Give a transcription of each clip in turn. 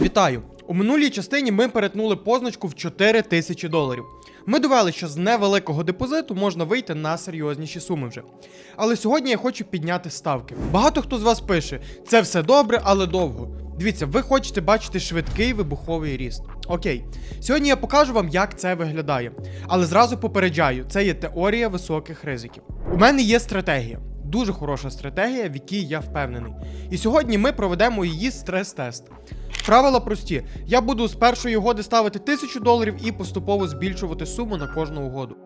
Вітаю! У минулій частині ми перетнули позначку в 4 тисячі доларів. Ми довели, що з невеликого депозиту можна вийти на серйозніші суми вже. Але сьогодні я хочу підняти ставки. Багато хто з вас пише: це все добре, але довго. Дивіться, ви хочете бачити швидкий вибуховий ріст. Окей, сьогодні я покажу вам, як це виглядає. Але зразу попереджаю, це є теорія високих ризиків. У мене є стратегія. Дуже хороша стратегія, в якій я впевнений. І сьогодні ми проведемо її стрес-тест. Правила прості: я буду з першої угоди ставити 1000 доларів і поступово збільшувати суму на кожну угоду.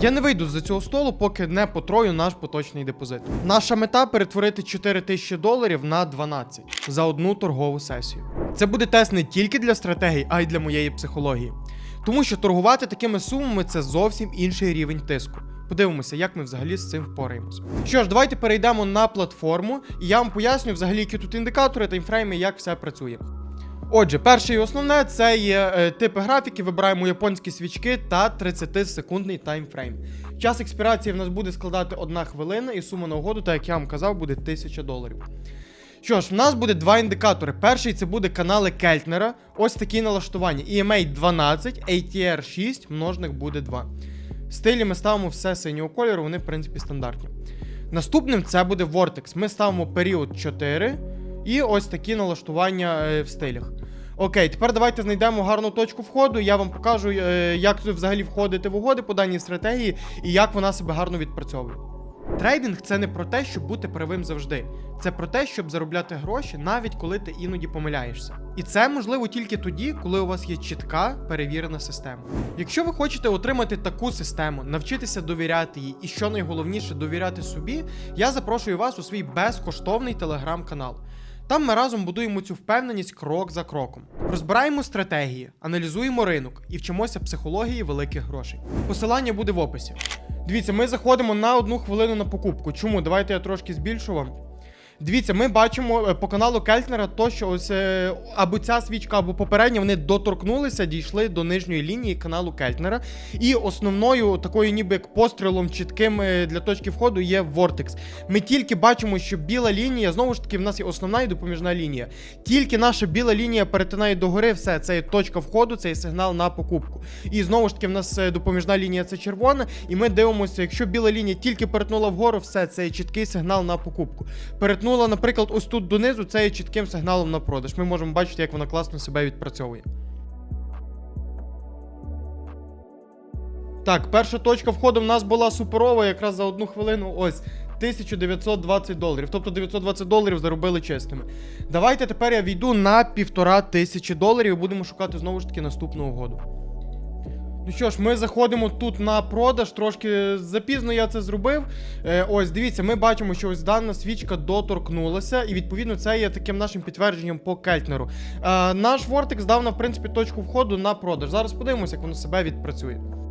Я не вийду з цього столу, поки не потрою наш поточний депозит. Наша мета перетворити 4000 доларів на 12 за одну торгову сесію. Це буде тест не тільки для стратегій, а й для моєї психології. Тому що торгувати такими сумами це зовсім інший рівень тиску. Подивимося, як ми взагалі з цим впораємося. Що ж, давайте перейдемо на платформу, і я вам поясню взагалі, які тут індикатори, таймфрейми, як все працює. Отже, перше і основне це є е, типи графіки. Вибираємо японські свічки та 30-секундний таймфрейм. Час експірації в нас буде складати 1 хвилина, і сума на угоду, так як я вам казав, буде 1000 доларів. Що ж, в нас буде два індикатори. Перший це буде канали Кельтнера. Ось такі налаштування. EMA 12, ATR 6, множник буде 2. Стилі ми ставимо все синього кольору, вони, в принципі, стандартні. Наступним це буде Vortex. Ми ставимо період 4 і ось такі налаштування е, в стилях. Окей, тепер давайте знайдемо гарну точку входу. Я вам покажу, е, як взагалі входити в угоди по даній стратегії і як вона себе гарно відпрацьовує. Трейдинг це не про те, щоб бути правим завжди. Це про те, щоб заробляти гроші, навіть коли ти іноді помиляєшся. І це можливо тільки тоді, коли у вас є чітка перевірена система. Якщо ви хочете отримати таку систему, навчитися довіряти їй, і що найголовніше довіряти собі, я запрошую вас у свій безкоштовний телеграм-канал. Там ми разом будуємо цю впевненість крок за кроком. Розбираємо стратегії, аналізуємо ринок і вчимося психології великих грошей. Посилання буде в описі. Дивіться, ми заходимо на одну хвилину на покупку. Чому? Давайте я трошки збільшу вам. Дивіться, ми бачимо е, по каналу Кельтнера то, що ось е, або ця свічка, або попередня, вони доторкнулися, дійшли до нижньої лінії каналу Кельтнера. І основною такою, ніби як пострілом чітким е, для точки входу є Vortex. Ми тільки бачимо, що біла лінія, знову ж таки, в нас є основна і допоміжна лінія. Тільки наша біла лінія перетинає догори, все, це є точка входу, це є сигнал на покупку. І знову ж таки, в нас допоміжна лінія це червона, і ми дивимося, якщо біла лінія тільки перетнула вгору, все, це є чіткий сигнал на покупку. Перетнула, наприклад, ось тут донизу, це є чітким сигналом на продаж. Ми можемо бачити, як вона класно себе відпрацьовує. Так, перша точка входу в нас була суперова, якраз за одну хвилину. Ось. 1920 доларів. Тобто 920 доларів заробили чесними. Давайте тепер я війду на півтора тисячі доларів і будемо шукати знову ж таки наступну угоду. Ну що ж, ми заходимо тут на продаж, трошки запізно я це зробив. Е, ось, дивіться, ми бачимо, що ось дана свічка доторкнулася, і відповідно це є таким нашим підтвердженням по Кельтнеру. Е, наш Vortex дав нам, в принципі, точку входу на продаж. Зараз подивимося, як воно себе відпрацює.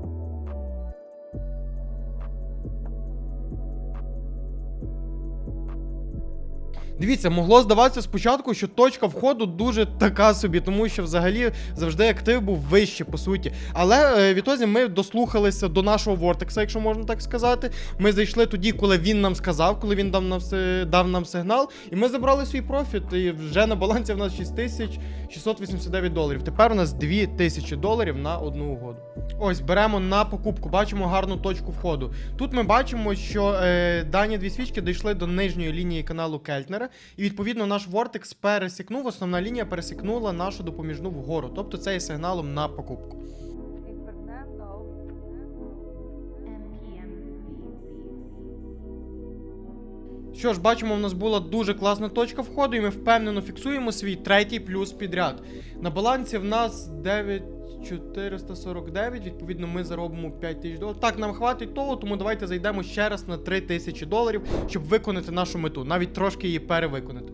Дивіться, могло здаватися спочатку, що точка входу дуже така собі, тому що взагалі завжди актив був вище, по суті. Але е, відтоді ми дослухалися до нашого Вортекса, якщо можна так сказати. Ми зайшли тоді, коли він нам сказав, коли він дав нам, дав нам сигнал, і ми забрали свій профіт. І вже на балансі в нас 6689 доларів. Тепер у нас 2000 доларів на одну угоду. Ось беремо на покупку, бачимо гарну точку входу. Тут ми бачимо, що е, дані дві свічки дійшли до нижньої лінії каналу Кельтнера, і відповідно наш Vortex пересікнув, основна лінія пересікнула нашу допоміжну вгору. Тобто це є сигналом на покупку. Що ж, бачимо, в нас була дуже класна точка входу, і ми впевнено фіксуємо свій третій плюс підряд. На балансі в нас 9449, відповідно, ми заробимо 5000 доларів. Так, нам хватить того, тому давайте зайдемо ще раз на 3000 доларів, щоб виконати нашу мету, навіть трошки її перевиконати.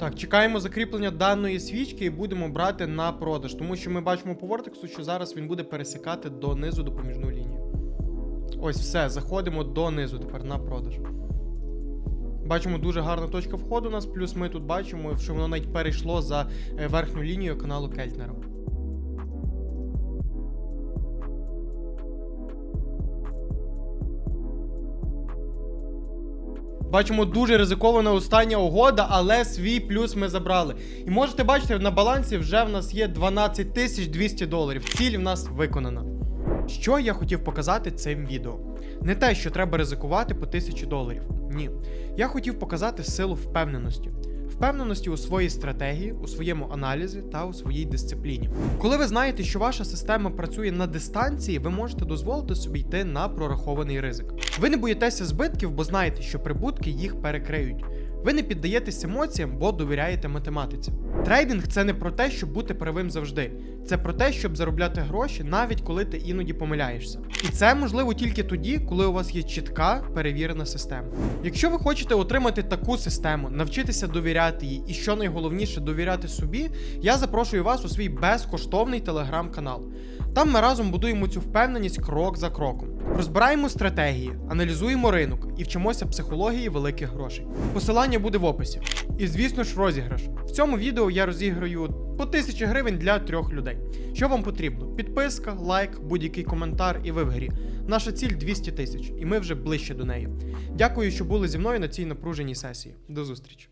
Так, чекаємо закріплення даної свічки і будемо брати на продаж, тому що ми бачимо по вортексу, що зараз він буде пересікати донизу допоміжну лінію. Ось все, заходимо донизу тепер на продаж. Бачимо дуже гарна точка входу у нас, плюс ми тут бачимо, що воно навіть перейшло за е, верхню лінію каналу Кельтнера. Бачимо дуже ризикована остання угода, але свій плюс ми забрали. І можете бачити, на балансі вже в нас є 12 тисяч 200 доларів. Ціль в нас виконана. Що я хотів показати цим відео? Не те, що треба ризикувати по 1000 доларів. Ні. Я хотів показати силу впевненості. Впевненості у своїй стратегії, у своєму аналізі та у своїй дисципліні. Коли ви знаєте, що ваша система працює на дистанції, ви можете дозволити собі йти на прорахований ризик. Ви не боїтеся збитків, бо знаєте, що прибутки їх перекриють. Ви не піддаєтесь емоціям, бо довіряєте математиці. Трейдинг це не про те, щоб бути правим завжди. Це про те, щоб заробляти гроші, навіть коли ти іноді помиляєшся. І це можливо тільки тоді, коли у вас є чітка перевірена система. Якщо ви хочете отримати таку систему, навчитися довіряти їй і що найголовніше довіряти собі, я запрошую вас у свій безкоштовний телеграм-канал. Там ми разом будуємо цю впевненість крок за кроком. Розбираємо стратегії, аналізуємо ринок і вчимося психології великих грошей. Посилання буде в описі. І звісно ж, розіграш. В цьому відео я розіграю по 1000 гривень для трьох людей. Що вам потрібно? Підписка, лайк, будь-який коментар, і ви в грі. Наша ціль 200 тисяч, і ми вже ближче до неї. Дякую, що були зі мною на цій напруженій сесії. До зустрічі.